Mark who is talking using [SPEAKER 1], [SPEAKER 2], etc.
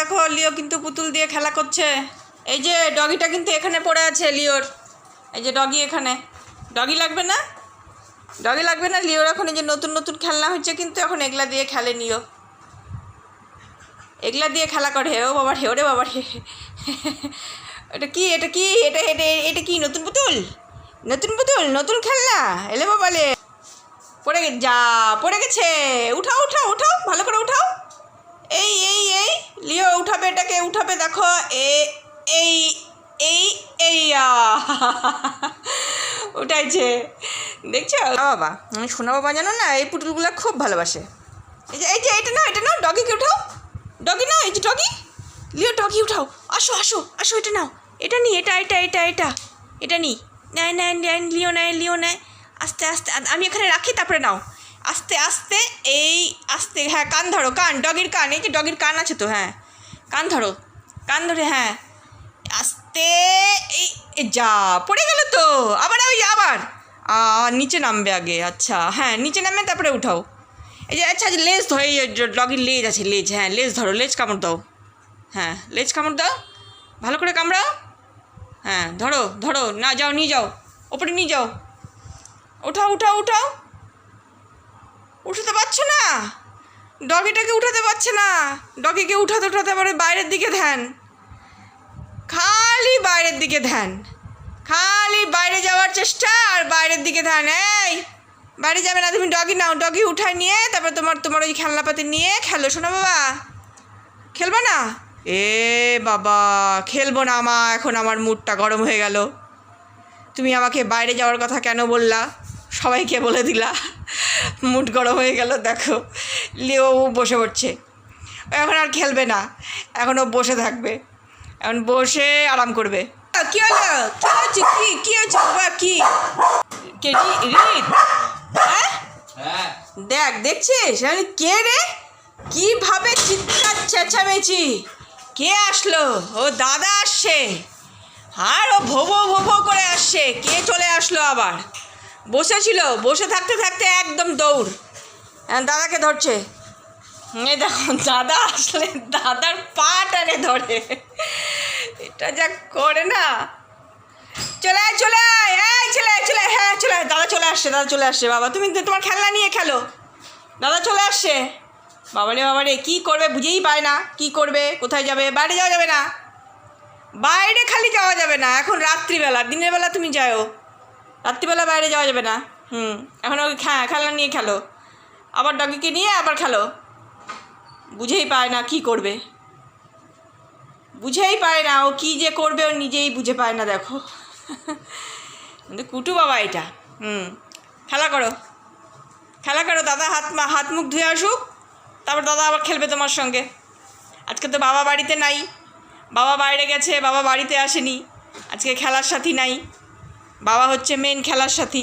[SPEAKER 1] দেখো, লিও কিন্তু পুতুল দিয়ে খেলা করছে। এই যে, ডগিটা কিন্তু এখানে পড়ে আছে, লিওর। এই যে, ডগি এখানে। ডগি লাগবে না? ডগি লাগবে না? লিওর এখন এই যে নতুন নতুন খেলনা হচ্ছে, কিন্তু এখন এগুলা দিয়ে খেলে নিও। এগুলা দিয়ে খেলা করে। ও বাবা হে ওরে বাবা হে এটা কি? এটা কি? এটা এটা এটা কি? নতুন পুতুল? নতুন পুতুল? নতুন খেলনা? এলে বাবালে পড়ে যা, পড়ে গেছে। উঠাও উঠাও উঠাও। ভালো করে উঠাও। এই এই এই লিও উঠাবে এটাকে উঠাবে দেখো এ এই এই এই। উঠাইছে। দেখছ? বাবা আমি শোনা বাবা জানো না এই পুতুলগুলো খুব ভালোবাসে। এই যে এই যে এটা না এটা নাও ডগিকে উঠাও। ডগি নাও এই যে ডগি। লিও ডগি উঠাও। আসো আসো আসো এটা নাও। এটা নি এটা এটা এটা এটা এটা নি। নেয় নেয় নেয় লিও নাই লিও নেয়। আস্তে আস্তে আমি এখানে রাখি তারপরে নাও। আস্তে আস্তে এই আস্তে হ্যাঁ কান ধরো কান ডগির কান এই যে ডগির কান আছে তো হ্যাঁ কান ধরো কান ধরে হ্যাঁ আস্তে এই যা পড়ে গেল তো আবার ওই আবার নিচে নামবে আগে আচ্ছা হ্যাঁ নিচে নামবে তারপরে উঠাও এই যে আচ্ছা আচ্ছা, লেজ ধরে ডগির লেজ আছে লেজ হ্যাঁ লেজ ধরো লেজ কামড় দাও হ্যাঁ লেজ কামড় দাও ভালো করে কামড়াও হ্যাঁ ধরো ধরো না যাও নিয়ে যাও ওপরে নিয়ে যাও উঠাও উঠাও উঠাও উঠাতে পারছ না? ডগিটাকে উঠাতে পারছে না। ডগিকে উঠাতে উঠাতে পারে বাইরের দিকে ধ্যান। খালি বাইরের দিকে ধ্যান। খালি বাইরে যাওয়ার চেষ্টা আর বাইরের দিকে ধ্যান। এই, বাইরে যাবে না, তুমি ডগি নাও। ডগি উঠায় নিয়ে তারপর তোমার তোমার ওই খেলনাপাতি নিয়ে খেলো শোনো বাবা। খেলবে না? এ বাবা, খেলব না মা, এখন আমার মুডটা গরম হয়ে গেল। তুমি আমাকে বাইরে যাওয়ার কথা কেন বললা? সবাইকে বলে দিলা। মুড গরম হয়ে গেল দেখো। লিও বসে পড়ছে। ও এখন আর খেলবে না। এখন ও বসে থাকবে। এখন বসে আরাম করবে। কি হলো? কি হচ্ছে কি কি হচ্ছে বাবা? কি? কে রিত হ্যাঁ?
[SPEAKER 2] হ্যাঁ।
[SPEAKER 1] দেখ দেখছিস? আমি কে রে? কীভাবে চিৎকার চেঁচামেচি? কে আসলো? ও দাদা আসছে। আর ও ভোবো ভোবো করে আসছে। কে চলে আসলো আবার? বসেছিল বসে থাকতে থাকতে একদম দৌড়। দাদাকে ধরছে। এই দেখো, দাদা আসলে দাদার পা টানে ধরে। এটা যা করে না। চলে আয় চলে আয়, এই চলে আয়, চলে হ্যাঁ চলে আয়। দাদা চলে আসছে, দাদা চলে আসছে। বাবা, তুমি তোমার খেলনা নিয়ে খেলো। দাদা চলে আসছে। বাবারে বাবারে কী করবে বুঝেই পায় না। কি করবে, কোথায় যাবে? বাইরে যাওয়া যাবে না। বাইরে খালি যাওয়া যাবে না। এখন রাত্রিবেলা, দিনের বেলা তুমি যাও রাত্রিবেলা বাইরে যাওয়া যাবে না। হুম, এখন ওকে হ্যাঁ খেলনা নিয়ে খেলো। আবার ডগিকে নিয়ে আবার খেলো। বুঝেই পায় না কি করবে। বুঝেই পায় না ও কী যে করবে, ও নিজেই বুঝে পায় না, দেখো। কিন্তু কুটু বাবা এটা। হুম, খেলা করো। খেলা করো, দাদা হাত হাত মুখ ধুয়ে আসুক, তারপর দাদা আবার খেলবে তোমার সঙ্গে। আজকে তো বাবা বাড়িতে নাই। বাবা বাইরে গেছে, বাবা বাড়িতে আসেনি। আজকে খেলার সাথী নাই। বাবা হচ্ছে মেন খেলার সাথী।